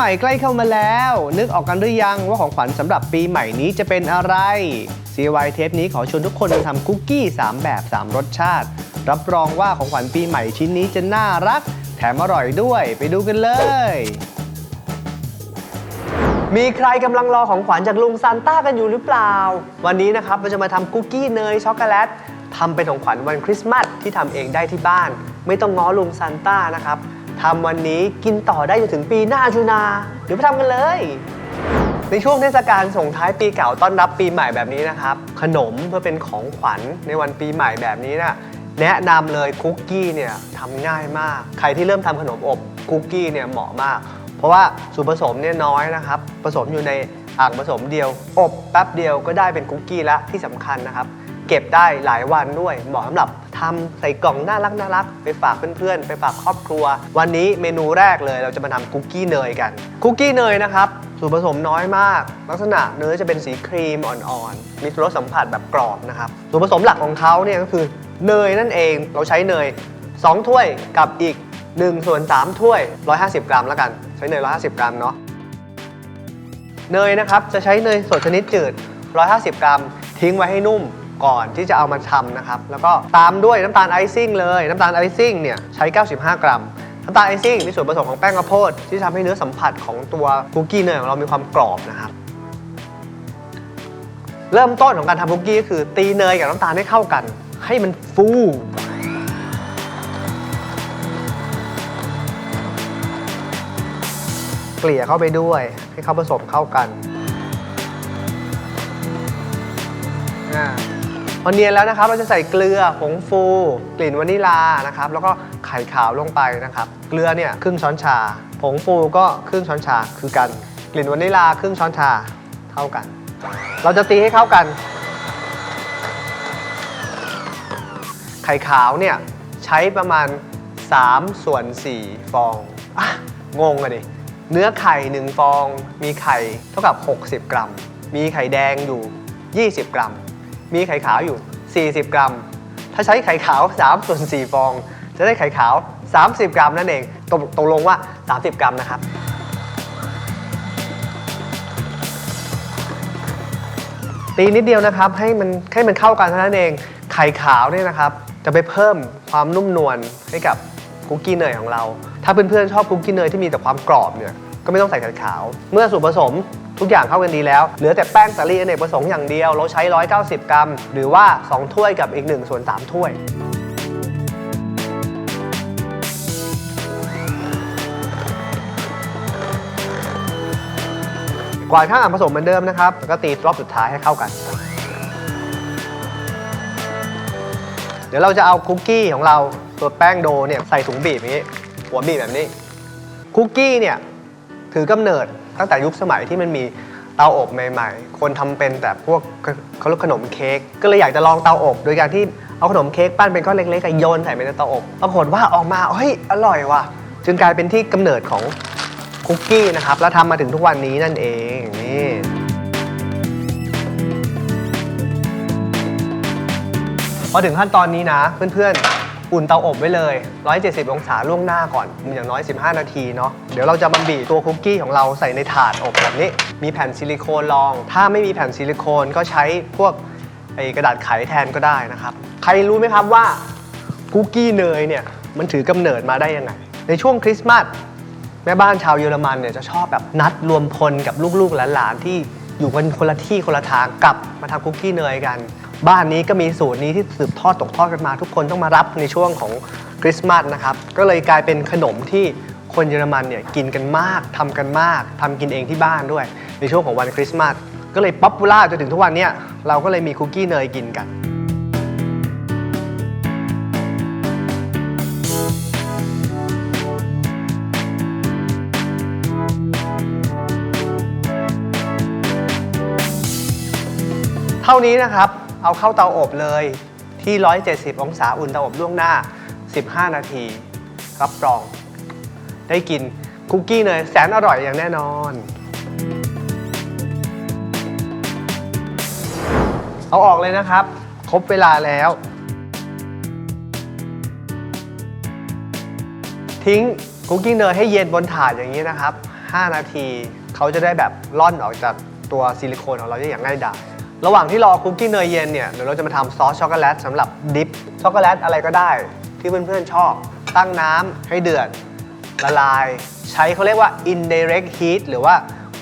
ใหม่ใกล้เข้ามาแล้ว นึกออกกันหรือยังว่าของขวัญสำหรับปีใหม่นี้จะเป็นอะไร CY เทปนี้ขอชวนทุกคนมาทำคุกกี้ 3 แบบ 3 รสชาติ รับรองว่าของขวัญปีใหม่ชิ้นนี้จะน่ารัก แถมอร่อยด้วยไปดูกันเลย มีใครกำลังรอของขวัญจากลุงซานต้ากันอยู่หรือเปล่า วันนี้นะครับเราจะมาทำคุกกี้เนยช็อกโกแลตทำเป็นของขวัญวันคริสต์มาสที่ทำเองได้ที่บ้าน ไม่ต้องง้อลุงซานต้านะครับ ทำวันนี้กินต่อได้จนถึงปีหน้าชูนาเดี๋ยวไปทำกันเลย ในช่วงเทศกาลส่งท้ายปีเก่าต้อนรับปีใหม่แบบนี้นะครับ ขนมเพื่อเป็นของขวัญในวันปีใหม่แบบนี้นะแนะนำเลยคุกกี้เนี่ยทำง่ายมาก ใครที่เริ่มทำขนมอบคุกกี้เนี่ยเหมาะมาก เพราะว่าส่วนผสมเนี่ยน้อยนะครับ ผสมอยู่ในอ่างผสมเดียว อบแป๊บเดียวก็ได้เป็นคุกกี้แล้วที่สำคัญนะครับ เก็บได้หลายวันด้วย เหมาะสำหรับทำใส่กล่องน่ารักน่ารักไปฝากเพื่อนๆ ไปฝากครอบครัว วันนี้เมนูแรกเลยเราจะมาทำคุกกี้เนยกันคุกกี้เนยนะครับส่วนผสมน้อยมาก ลักษณะเนื้อจะเป็นสีครีมอ่อนๆ มีรสสัมผัสแบบกรอบนะครับส่วนผสมหลักของเขาเนี่ยก็คือเนยนั่นเองเราใช้เนย 2 ถ้วยกับอีก1ส่วน3ถ้วย 150 กรัมแล้วกัน ใช้เนย 150 กรัมเนาะเนยนะครับจะใช้เนยสดชนิดจืด 150 กรัม ทิ้งไว้ให้นุ่ม ก่อนที่จะเอามาทำนะครับ แล้วก็ตามด้วยน้ำตาลไอซิ่งเลย น้ำตาลไอซิ่งเนี่ยใช้ 95 กรัม น้ำตาลไอซิ่งมีส่วนผสมของแป้งข้าวโพดที่ทำให้เนื้อสัมผัสของตัวคุกกี้เนยของเรามีความกรอบนะครับ เริ่มต้นของการทำคุกกี้ก็คือตีเนยกับน้ำตาลให้เข้ากัน ให้มันฟูเกลี่ยเข้าไปด้วยให้เขาผสมเข้ากัน อ่า พอเนียนแล้วนะครับเราจะใส่เกลือผงฟู กลิ่นวานิลานะครับแล้วก็ไข่ขาวลงไปนะครับ เกลือเนี่ยครึ่งช้อนชา ผงฟูก็ครึ่งช้อนชาคือกัน กลิ่นวานิลาครึ่งช้อนชาเท่ากัน เราจะตีให้เข้ากัน ไข่ขาวเนี่ยใช้ประมาณ 3 ส่วน 4 ฟองอะงงอะดิเนื้อไข่ 1 ฟอง มีไข่เท่ากับ 60 กรัม มีไข่แดงอยู่ 20 กรัม มีไข่ขาวอยู่ 40 กรัม ถ้าใช้ไข่ขาว3ส่วน4ฟอง จะได้ไข่ขาว 30 กรัมนั่นเองตกตกลงว่า 30 กรัมนะครับ ตีนิดเดียวนะครับให้มันให้มันเข้ากันเท่านั้นเอง ไข่ขาวเนี่ยนะครับ จะไปเพิ่มความนุ่มนวลให้กับคุกกี้เนยของเรา ถ้าเพื่อนๆชอบคุกกี้เนยที่มีแต่ความกรอบเนี่ยก็ไม่ต้องใส่ไข่ขาว เมื่อส่วนผสม ทุกอย่างเข้ากันดีแล้ว เหลือแต่แป้งสาลีอเนกประสงค์อย่างเดียว เราใช้ 190 กรัม หรือว่า 2 ถ้วยกับอีก1ส่วน3ถ้วย กวาดข้างอ่างผสมเหมือนเดิมนะครับ แล้วก็ตีรอบสุดท้ายให้เข้ากัน เดี๋ยวเราจะเอาคุกกี้ของเราตัวแป้งโดเนี่ยใส่ถุงบีบนี้ หัวบีบแบบนี้ คุกกี้เนี่ยถือกำเนิด ตั้งแต่ยุคสมัยที่มันมีเตาอบใหม่ ๆ คนทำเป็นแต่พวกเขาเรียกขนมเค้กก็เลยอยากจะลองเตาอบ โดยการที่เอาขนมเค้กปั้นเป็นก้อนเล็กๆโยนใส่ไปในเตาอบปรากฏว่าออกมาเฮ้ยอร่อยว่ะ จึงกลายเป็นที่กำเนิดของคุกกี้นะครับแล้วทำมาถึงทุกวันนี้นั่นเองนี่พอถึงขั้นตอนนี้นะเพื่อนๆ อุ่นเตาอบไว้เลย 170 องศาล่วงหน้าก่อน อย่างน้อย 15 นาทีเนาะ เดี๋ยวเราจะมาบีบตัวคุกกี้ของเราใส่ในถาดอบแบบนี้ มีแผ่นซิลิโคนรอง ถ้าไม่มีแผ่นซิลิโคนก็ใช้พวกไอกระดาษไขแทนก็ได้นะครับ ใครรู้ไหมครับว่าคุกกี้เนยเนี่ยมันถือกำเนิดมาได้ยังไง ในช่วงคริสต์มาสแม่บ้านชาวเยอรมันเนี่ยจะชอบแบบนัดรวมพลกับลูกๆหลานๆที่อยู่กันคนละที่คนละทางกลับมาทำคุกกี้เนยกัน บ้านนี้ก็มีสูตรนี้ที่สืบทอดตกทอดกันมา ทุกคนต้องมารับในช่วงของคริสต์มาสนะครับ ก็เลยกลายเป็นขนมที่คนเยอรมันเนี่ยกินกันมากทำกันมากทำกินเองที่บ้านด้วย ในช่วงของวันคริสต์มาสก็เลยป๊อปปูล่าจนถึงทุกวันเนี้ยเราก็เลยมีคุกกี้เนยกินกันเท่านี้นะครับ เอาเข้าเตาอบเลยที่ 170 องศาอุ่นเตาอบล่วงหน้า 15 นาที รับรอง ได้กินคุกกี้เนยแสนอร่อยอย่างแน่นอน เอาออกเลยนะครับ ครบเวลาแล้ว ทิ้งคุกกี้เนยให้เย็นบนถาดอย่างนี้นะครับ 5 นาทีเขาจะได้แบบล่อนออกจากตัวซิลิโคนของเราได้อย่างง่ายดาย ระหว่างที่รอคุกกี้เนยเย็นเนี่ยเดี๋ยวเราจะมาทำซอสช็อกโกแลตสำหรับดิฟช็อกโกแลตอะไรก็ได้ ที่เพื่อนๆชอบ ตั้งน้ำให้เดือด ละลาย ใช้เขาเรียกว่า indirect heat หรือว่า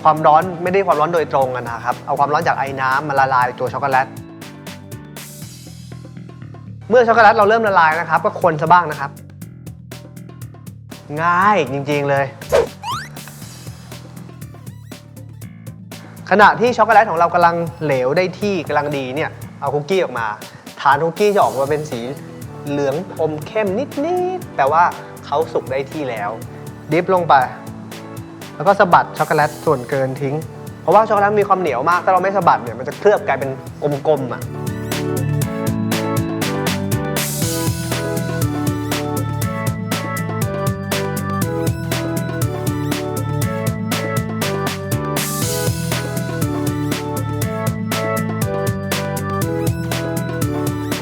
ความร้อนไม่ได้ความร้อนโดยตรงนะครับ เอาความร้อนจากไอ้น้ำมาละลายตัวช็อกโกแลต เมื่อช็อกโกแลตเราเริ่มละลายนะครับ ก็คนซะบ้างนะครับ ง่ายจริงๆเลย ขณะที่ช็อกโกแลตของเรากำลังเหลวได้ที่กำลังดีเนี่ยเอาคุกกี้ออกมา ฐานคุกกี้จะออกมาเป็นสีเหลืองอมเข้มนิดๆแต่ว่าเขาสุกได้ที่แล้ว ดิฟลงไป แล้วก็สะบัดช็อกโกแลตส่วนเกินทิ้ง เพราะว่าช็อกโกแลตมีความเหนียวมาก ถ้าเราไม่สะบัดเนี่ยมันจะเคลือบกลายเป็นกลมๆอะ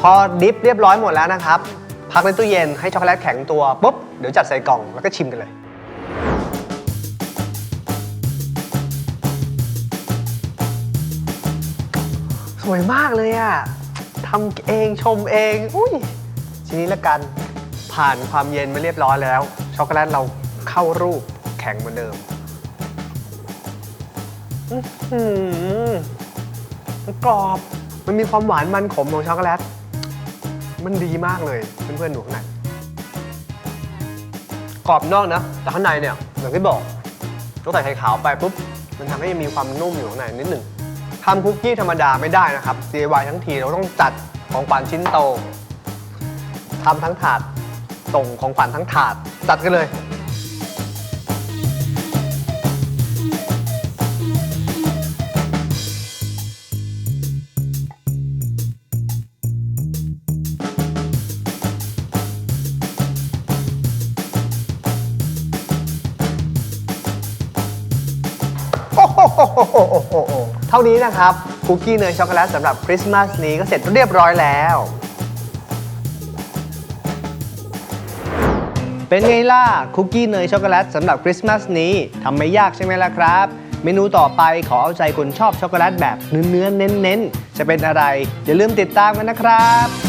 พอดิฟเรียบร้อยหมดแล้วนะครับ พักในตู้เย็นให้ช็อกโกแลตแข็งตัวปุ๊บเดี๋ยวจัดใส่กล่องแล้วก็ชิมกันเลย สวยมากเลยอะทำเองชมเองอุ้ยทีนี้ละกันผ่านความเย็นมาเรียบร้อยแล้ว ช็อกโกแลตเราเข้ารูปแข็งเหมือนเดิมอื้อหือมันกรอบ มันมีความหวานมันขมของช็อกโกแลต มันดีมากเลยเพื่อนๆดูข้างในกรอบนอกนะ แต่ข้างในเนี่ยอย่างที่บอกต้องใส่ไข่ขาวไปปุ๊บ มันทำให้มีความนุ่มอยู่ข้างในนิดหนึ่งทำคุกกี้ธรรมดาไม่ได้นะครับ DIY ทั้งทีเราต้องจัดของขวัญชิ้นโตทำทั้งถาดส่งของขวัญทั้งถาดจัดกันเลย อ้โหเท่านี้นะครับคุกกี้เนยช็อกโกแลตสำหรับคริสต์มาสนี้ก็เสร็จเรียบร้อยแล้ว เป็นไงล่ะคุกกี้เนยช็อกโกแลตสำหรับคริสต์มาสนี้ทำไม่ยากใช่ไหมล่ะครับ เมนูต่อไปขอเอาใจคนชอบช็อกโกแลตแบบเนื้อๆเน้นๆ จะเป็นอะไรอย่าลืมติดตามกันนะครับ